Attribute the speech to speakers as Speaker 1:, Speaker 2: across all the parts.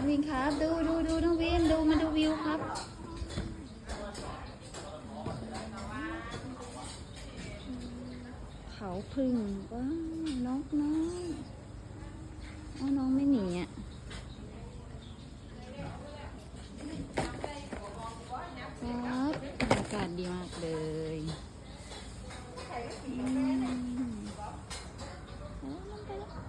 Speaker 1: น้องวินครับ ดูดูดูน้องวินดูมาดูวิวครับ เขาพึ่งว้าวนกน้อยอ้าวน้องไม่หนีอะครับบรรยากาศดีมากเลยอืมเอาลงไปแล้ว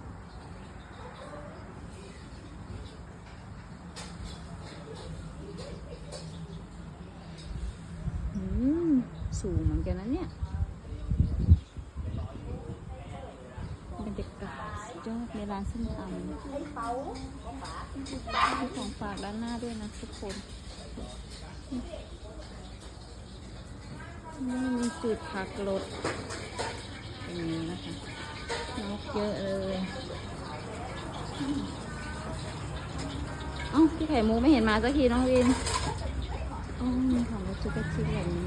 Speaker 1: อืม สูงเหมือนกันนะเนี่ยบรรยากาศยอดในร้านส้มตำมีของฝากด้านหน้าด้วยนะทุกคนนี่มีจุดพักรถตรงนี้นะคะนกเยอะเลยเอ้าพี่ไข่มุกไม่เห็นมาสักทีน้องวินอ๋อมีของรถจุกจิกแบบนี้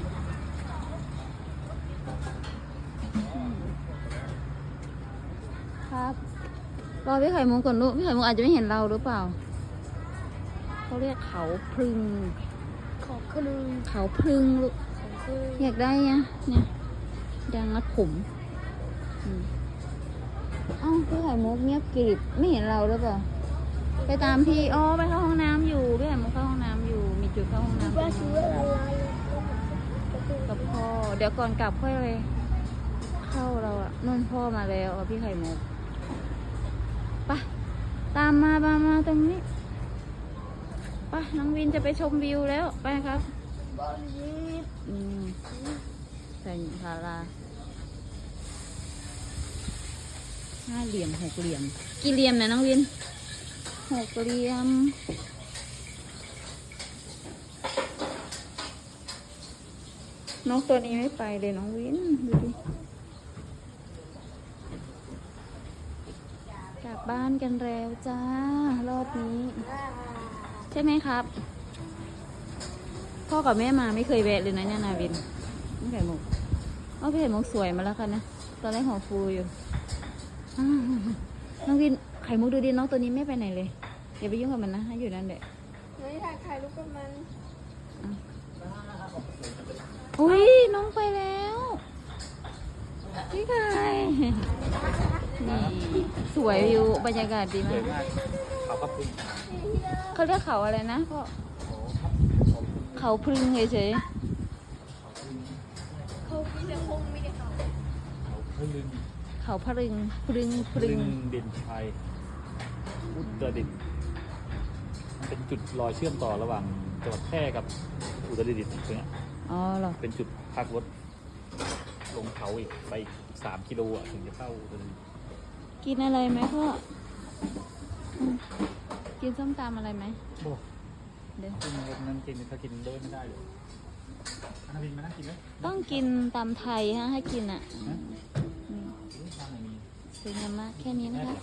Speaker 1: ครับ รอพี่ไข่มุกก่อนลูกพี่ไข่มุกอาจจะไม่เห็นเราหรือเปล่า เขาเรียกเขาพรึง
Speaker 2: ขอคลึง
Speaker 1: เขาพรึงลูก
Speaker 2: ของคลึง
Speaker 1: อยากได้เนี่ยเนี่ยดังรัดผมอืมเอ้าพี่ไข่มุกเงียบกริบไม่เห็นเราหรือเปล่า ไปตามพี่ อ๋อ ไปเข้าห้องน้ำอยู่พี่ไข่มุกเข้าห้องน้ำอยู่ มีจุดเข้าห้องน้ำตร
Speaker 2: ว่างซื้อ
Speaker 1: นั้น
Speaker 2: อะไร
Speaker 1: กับพ่อ เดี๋ยวก่อนกลับค่อยเลย เข้าเราอะนุ่นพ่อมาแล้วเอาพี่ไข่มุกไป ตามมาตามมาตรงนี้ไปน้องวินจะไปชมวิวแล้ว ไปครับ
Speaker 2: บอลยีบ
Speaker 1: อืมใส่พาราห้าเหลี่ยมหกเหลี่ยม กี่เหลี่ยมนะน้องวินหกเหลี่ยมนกตัวนี้ไม่ไปเลยน้องวินดูดิ ลับบ้านกันแล้วจ้ารอบนี้ ใช่ไหมครับ พ่อกับแม่มาไม่เคยแวะเลยนะเนี่ยนาวินน้องไข่มุกเอาพี่ไข่มุกสวยมาแล้วค่ะนะตอนแรกหัวฟูอยู่อ้าวน้องวินไข่มุกดูดิน้องตัวนี้ไม่ไปไหนเลยอย่าไปยุ่งกับมันนะให้อยู่นั่นแหละ
Speaker 2: เฮ้ยถ่ายถ่ายรูปกับมัน
Speaker 1: อุ้ยน้องไปแล้ว พี่ไข่นี่สวยวิวบรรยากาศดี
Speaker 3: ส
Speaker 1: มา
Speaker 3: วย
Speaker 1: ก
Speaker 3: มากเขาก็พึ่ง
Speaker 1: เขาเรียกเขาอะไรนะพ่อ
Speaker 3: โอ้ครับผม
Speaker 1: เขาพรึงเฉย
Speaker 2: เขามีแต่คงมีแต่เขา
Speaker 3: เขาพึ่ง
Speaker 1: ๆเขาพรึงพรึงพรึ
Speaker 3: พึ่
Speaker 1: ง
Speaker 3: งเด่นชัยอุตรดิตถ์มันเป็นจุดรอยเชื่อมต่อระหว่างจังหวัดแพร่กับอุตรดิตถ์ตรงเนี้ย
Speaker 1: อ๋อเหรอ
Speaker 3: เป็นจุดพักรถ ลงเขาอีกไปอีกสามกิโลอะถึงจะเข้าอุตรดิตถ์
Speaker 1: กินอะไรไหมพ่ออืมกินส้มตำอะไรไหม
Speaker 3: โอ้
Speaker 1: เดี๋ยว
Speaker 3: กินรถนั้นกินถ้ากินด้วยไม่ได้เลยอาวินมานั่งกินไหม
Speaker 1: ต้องกินตำไทยฮะให้กินอะ
Speaker 3: ฮะ
Speaker 1: อืม
Speaker 3: ทานไหนมี
Speaker 1: สวยงามมากแค่นี้นะคะ
Speaker 3: แม่